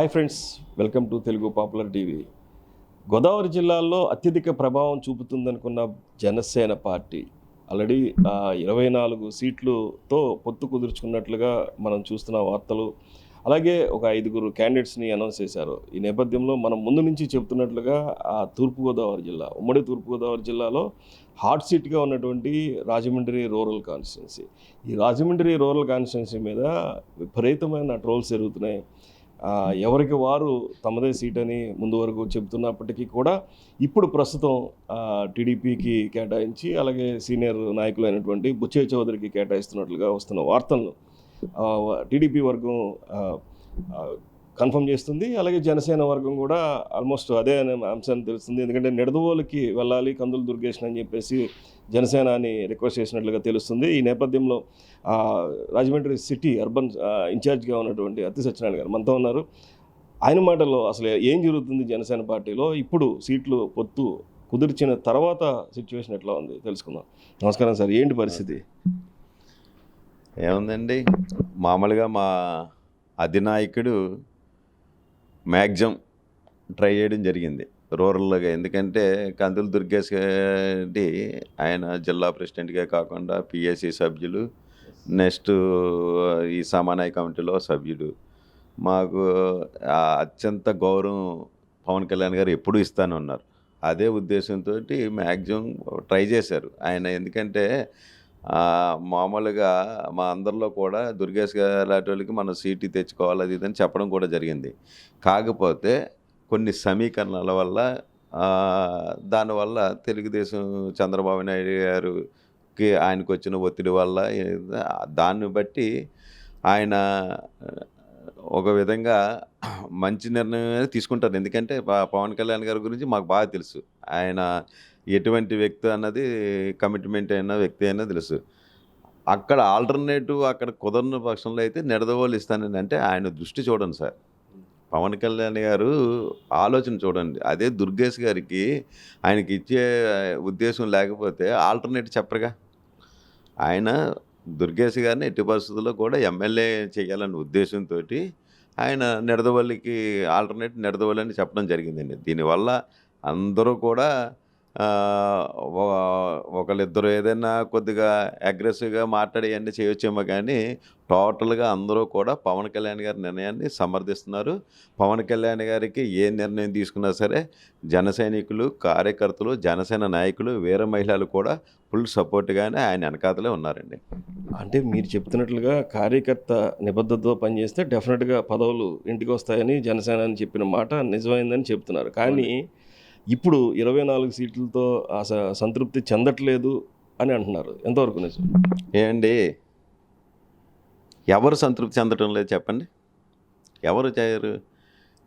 Hi friends welcome to Telugu popular TV. Godavari జిల్లాలో అత్యధిక ప్రభావం చూపుతుందనుకున్న జనసేన పార్టీ. ఆల్రెడీ ఇరవై నాలుగు సీట్లుతో పొత్తు కుదుర్చుకున్నట్లుగా మనం చూస్తున్న వార్తలు. అలాగే ఒక ఐదుగురు క్యాండిడేట్స్ని అనౌన్స్ చేశారు. ఈ నేపథ్యంలో మనం ముందు నుంచి చెప్తున్నట్లుగా ఆ తూర్పుగోదావరి జిల్లా ఉమ్మడి తూర్పుగోదావరి జిల్లాలో హాట్ సీట్గా ఉన్నటువంటి రాజమండ్రి రూరల్ కాన్స్టిట్యున్సీ ఈ రాజమండ్రి రూరల్ కాన్స్టిట్యున్సీ మీద విపరీతమైన ట్రోల్స్ జరుగుతున్నాయి. ఎవరికి వారు తమదే సీట్ అని ముందు వరకు చెబుతున్నప్పటికీ కూడా ఇప్పుడు ప్రస్తుతం టీడీపీకి కేటాయించి అలాగే సీనియర్ నాయకులు అయినటువంటి బుచ్చయ్య చౌదరికి కేటాయిస్తున్నట్లుగా వస్తున్న వార్తలను టీడీపీ వర్గం కన్ఫర్మ్ చేస్తుంది. అలాగే జనసేన వర్గం కూడా ఆల్మోస్ట్ అదే అనే అంశాన్ని తెలుస్తుంది. ఎందుకంటే నిడదవోలుకి వెళ్ళాలి కందులు దుర్గేషన్ అని చెప్పేసి జనసేన అని రిక్వెస్ట్ చేసినట్లుగా తెలుస్తుంది. ఈ నేపథ్యంలో రాజమండ్రి సిటీ అర్బన్ ఇన్ఛార్జ్గా ఉన్నటువంటి అతి సత్యనారాయణ గారు మనతో ఉన్నారు. ఆయన మాటల్లో అసలు ఏం జరుగుతుంది జనసేన పార్టీలో? ఇప్పుడు సీట్లు పొత్తు కుదిర్చిన తర్వాత సిచ్యువేషన్ ఎట్లా ఉంది? తెలుసుకుందాం. నమస్కారం సార్. ఏంటి పరిస్థితి? ఏముందండి? మామూలుగా మా అధినాయకుడు మ్యాక్సిమం ట్రై చేయడం జరిగింది. రూరల్గా ఎందుకంటే కందులు దుర్గేష్ రెడ్డి ఆయన జిల్లా ప్రెసిడెంట్గా కాకుండా పిఎస్సి సభ్యులు నెక్స్ట్ ఈ సమన్వయ కమిటీలో సభ్యుడు మాకు అత్యంత గౌరవం పవన్ కళ్యాణ్ గారు ఎప్పుడూ ఇస్తాను ఉన్నారు అదే ఉద్దేశంతో మ్యాక్సిమం ట్రై చేశారు. ఆయన ఎందుకంటే మామూలుగా మా అందరిలో కూడా దుర్గేష్ గారు లాంటి వాళ్ళకి మనం సీటు తెచ్చుకోవాలి అది ఇదని చెప్పడం కూడా జరిగింది. కాకపోతే కొన్ని సమీకరణల వల్ల దానివల్ల తెలుగుదేశం చంద్రబాబు నాయుడు గారికి ఆయనకు వచ్చిన ఒత్తిడి వల్ల దాన్ని బట్టి ఆయన ఒక విధంగా మంచి నిర్ణయం తీసుకుంటారు. ఎందుకంటే పవన్ కళ్యాణ్ గారి గురించి మాకు బాగా తెలుసు. ఆయన ఎటువంటి వ్యక్తి అన్నది కమిట్మెంట్ అయిన వ్యక్తి అయినా తెలుసు. అక్కడ ఆల్టర్నేటివ్ అక్కడ కుదరని పక్షంలో అయితే నిడదవోలు ఇస్తానని అంటే ఆయన దృష్టి చూడండి సార్. పవన్ కళ్యాణ్ గారు ఆలోచన చూడండి. అదే దుర్గేష్ గారికి ఆయనకి ఇచ్చే ఉద్దేశం లేకపోతే ఆల్టర్నేటివ్ చెప్పరుగా. ఆయన దుర్గేష్ గారిని ఎట్టి పరిస్థితుల్లో కూడా ఎమ్మెల్యే చేయాలనే ఉద్దేశంతో ఆయన నిడదవల్లికి ఆల్టర్నేట్ నిడదవల్లి అని చెప్పడం జరిగిందండి. దీనివల్ల అందరూ కూడా ఒకళ్ళిద్దరు ఏదైనా కొద్దిగా అగ్రెసివ్గా మాట్లాడి అన్నీ చేయొచ్చేమో కానీ టోటల్గా అందరూ కూడా పవన్ కళ్యాణ్ గారి నిర్ణయాన్ని సమర్థిస్తున్నారు. పవన్ కళ్యాణ్ గారికి ఏ నిర్ణయం తీసుకున్నా సరే జన సైనికులు కార్యకర్తలు జనసేన నాయకులు వీర మహిళలు కూడా ఫుల్ సపోర్ట్గానే ఆయన వెనకాతలే ఉన్నారండి. అంటే మీరు చెప్తున్నట్లుగా కార్యకర్త నిబద్ధతతో పనిచేస్తే డెఫినెట్గా పదవులు ఇంటికి వస్తాయని జనసేన అని చెప్పిన మాట నిజమైందని చెప్తున్నారు. కానీ ఇప్పుడు ఇరవై నాలుగు సీట్లతో ఆ సంతృప్తి చెందట్లేదు అని అంటున్నారు. ఎంతవరకు నిజం? ఏమండి ఎవరు సంతృప్తి చెందటం లేదు చెప్పండి. ఎవరు చేయరు?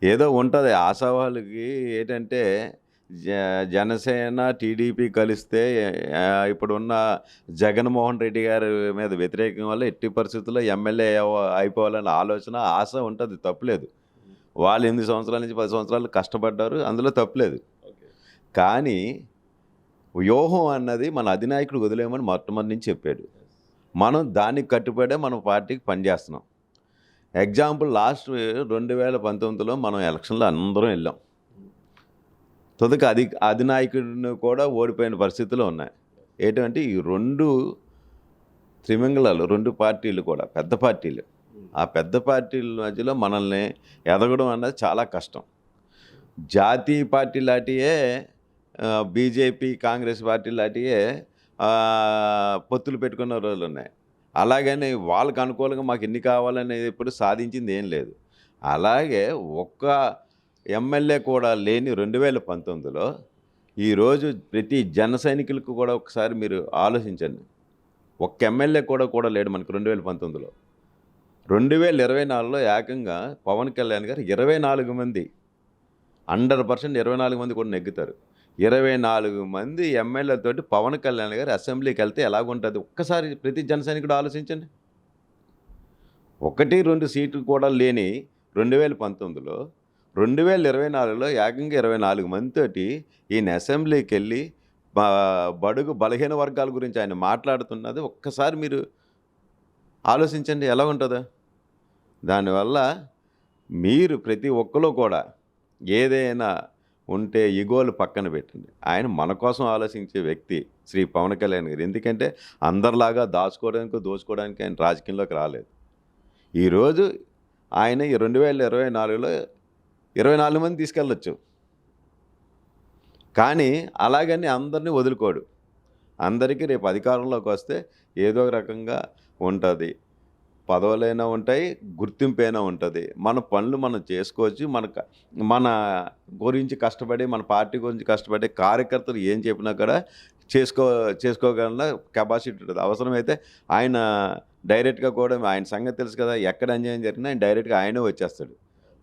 ఏదో ఉంటుంది. ఆశావాళ్ళకి ఏంటంటే జ జనసేన టీడీపీ కలిస్తే ఇప్పుడున్న జగన్మోహన్ రెడ్డి గారి మీద వ్యతిరేకం వల్ల ఎట్టి పరిస్థితుల్లో ఎమ్మెల్యే అవ- అయిపోవాలనే ఆలోచన ఆశ ఉంటుంది. తప్పులేదు. వాళ్ళు ఎనిమిది సంవత్సరాల నుంచి పది సంవత్సరాలు కష్టపడ్డారు. అందులో తప్పులేదు. కానీ వ్యూహం అన్నది మన అధినాయకుడు వదిలేమని మొట్టమొదటి నుంచి చెప్పాడు. మనం దానికి కట్టుబడే మనం పార్టీకి పనిచేస్తున్నాం ఎగ్జాంపుల్ లాస్ట్ రెండు వేల పంతొమ్మిదిలో మనం ఎలక్షన్లో అందరం వెళ్ళాం. తుదక అధి అధినాయకుడిని కూడా ఓడిపోయిన పరిస్థితులు ఉన్నాయి. ఏంటంటే ఈ రెండు త్రిమంగళాలు రెండు పార్టీలు కూడా పెద్ద పార్టీలు. ఆ పెద్ద పార్టీల మధ్యలో మనల్ని ఎదగడం అన్నది చాలా కష్టం. జాతీయ పార్టీ లాంటియే బీజేపీ కాంగ్రెస్ పార్టీ లాంటివే పొత్తులు పెట్టుకున్న రోజులు ఉన్నాయి. అలాగని వాళ్ళకు అనుకూలంగా మాకు ఎన్ని కావాలనేది ఇప్పుడు సాధించింది ఏం లేదు. అలాగే ఒక్క ఎమ్మెల్యే కూడా లేని రెండు వేల పంతొమ్మిదిలో ఈరోజు ప్రతి జన సైనికులకు కూడా ఒకసారి మీరు ఆలోచించండి. ఒక్క ఎమ్మెల్యే కూడా కూడా లేడు మనకు రెండు వేల పంతొమ్మిదిలో. రెండు వేల ఇరవై నాలుగులో ఏకంగా పవన్ కళ్యాణ్ గారు ఇరవై నాలుగు మంది హండ్రెడ్ పర్సెంట్ ఇరవై నాలుగు మంది కూడా నెగ్గుతారు. ఇరవై నాలుగు మంది ఎమ్మెల్యేలతోటి పవన్ కళ్యాణ్ గారు అసెంబ్లీకి వెళ్తే ఎలాగుంటుంది? ఒక్కసారి ప్రతి జనసైనికుడు ఆలోచించండి. ఒకటి రెండు సీట్లు కూడా లేని రెండు వేల పంతొమ్మిదిలో రెండు వేల ఇరవై నాలుగులో ఏకంగా ఇరవై నాలుగు మందితోటి ఈయన అసెంబ్లీకి వెళ్ళి బడుగు బలహీన వర్గాల గురించి ఆయన మాట్లాడుతున్నది ఒక్కసారి మీరు ఆలోచించండి ఎలా ఉంటుందో? దానివల్ల మీరు ప్రతి ఒక్కరు కూడా ఏదైనా ఉంటే ఇగోలు పక్కన పెట్టండి. ఆయన మన కోసం ఆలోచించే వ్యక్తి శ్రీ పవన్ కళ్యాణ్ గారు. ఎందుకంటే అందరిలాగా దాచుకోవడానికి దోచుకోవడానికి ఆయన రాజకీయంలోకి రాలేదు. ఈరోజు ఆయన ఈ రెండు వేల ఇరవై నాలుగులో ఇరవై నాలుగు మంది తీసుకెళ్ళొచ్చు. కానీ అలాగని అందరినీ వదులుకోడు. అందరికీ రేపు అధికారంలోకి వస్తే ఏదో ఒక రకంగా ఉంటుంది. పదవులైనా ఉంటాయి గుర్తింపైనా ఉంటుంది. మన పనులు మనం చేసుకోవచ్చు. మన మన గురించి కష్టపడి మన పార్టీ గురించి కష్టపడే కార్యకర్తలు ఏం చెప్పినా కూడా చేసుకో చేసుకోగల కెపాసిటీ ఉంటుంది. అవసరమైతే ఆయన డైరెక్ట్గా కూడా ఆయన సంగతి తెలుసు కదా ఎక్కడ అన్యాయం జరిగినా ఆయన డైరెక్ట్గా ఆయనే వచ్చేస్తాడు.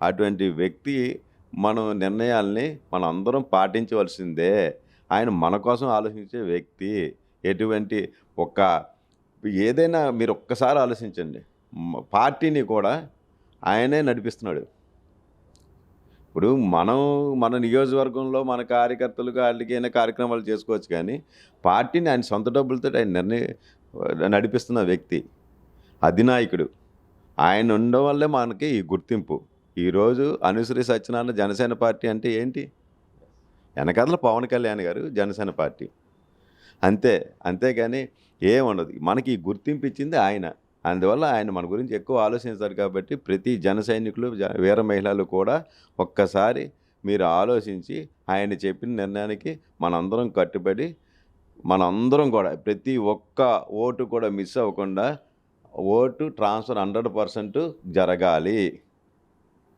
అటువంటి వ్యక్తి మనం నిర్ణయాల్ని మనం అందరం పాటించవలసిందే. ఆయన మన కోసం ఆలోచించే వ్యక్తి. ఎటువంటి ఒక ఏదైనా మీరు ఒక్కసారి ఆలోచించండి. పార్టీని కూడా ఆయనే నడిపిస్తున్నాడు. ఇప్పుడు మనం మన నియోజకవర్గంలో మన కార్యకర్తలు వాళ్ళకైనా కార్యక్రమాలు చేసుకోవచ్చు కానీ పార్టీని ఆయన సొంత డబ్బులతో ఆయన నిర్ణయ నడిపిస్తున్న వ్యక్తి అధినాయకుడు ఆయన ఉండడం వల్లే మనకి ఈ గుర్తింపు. ఈరోజు అనుశ్రీ సత్యనారాయణ జనసేన పార్టీ అంటే ఏంటి? వెనకాల పవన్ కళ్యాణ్ గారు జనసేన పార్టీ. అంతే అంతేగాని ఏముండదు. మనకి ఈ గుర్తింపు ఇచ్చింది ఆయన. అందువల్ల ఆయన మన గురించి ఎక్కువ ఆలోచించారు కాబట్టి ప్రతి జన సైనికులు జ- వీర మహిళలు కూడా ఒక్కసారి మీరు ఆలోచించి ఆయన చెప్పిన నిర్ణయానికి మనందరం కట్టుబడి మనందరం కూడా ప్రతి ఒక్క ఓటు కూడా మిస్ అవ్వకుండా ఓటు ట్రాన్స్ఫర్ హండ్రెడ్ పర్సెంట్ జరగాలి.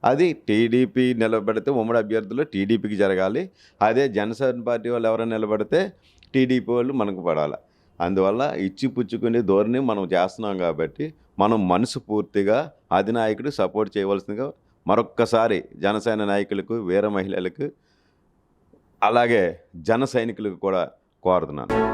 అది టీడీపీ నిలబడితే ఉమ్మడి అభ్యర్థులు టీడీపీకి జరగాలి. అదే జనసేన పార్టీ వాళ్ళు ఎవరైనా నిలబడితే టీడీపీ వాళ్ళు మనకు పడాలి. అందువల్ల ఇచ్చి పుచ్చుకునే ధోరణి మనం చేస్తున్నాం కాబట్టి మనం మనసు పూర్తిగా అధినాయకుడు సపోర్ట్ చేయవలసిందిగా మరొక్కసారి జనసేన నాయకులకు వీర మహిళలకు అలాగే జన సైనికులకు కూడా కోరుతున్నాను.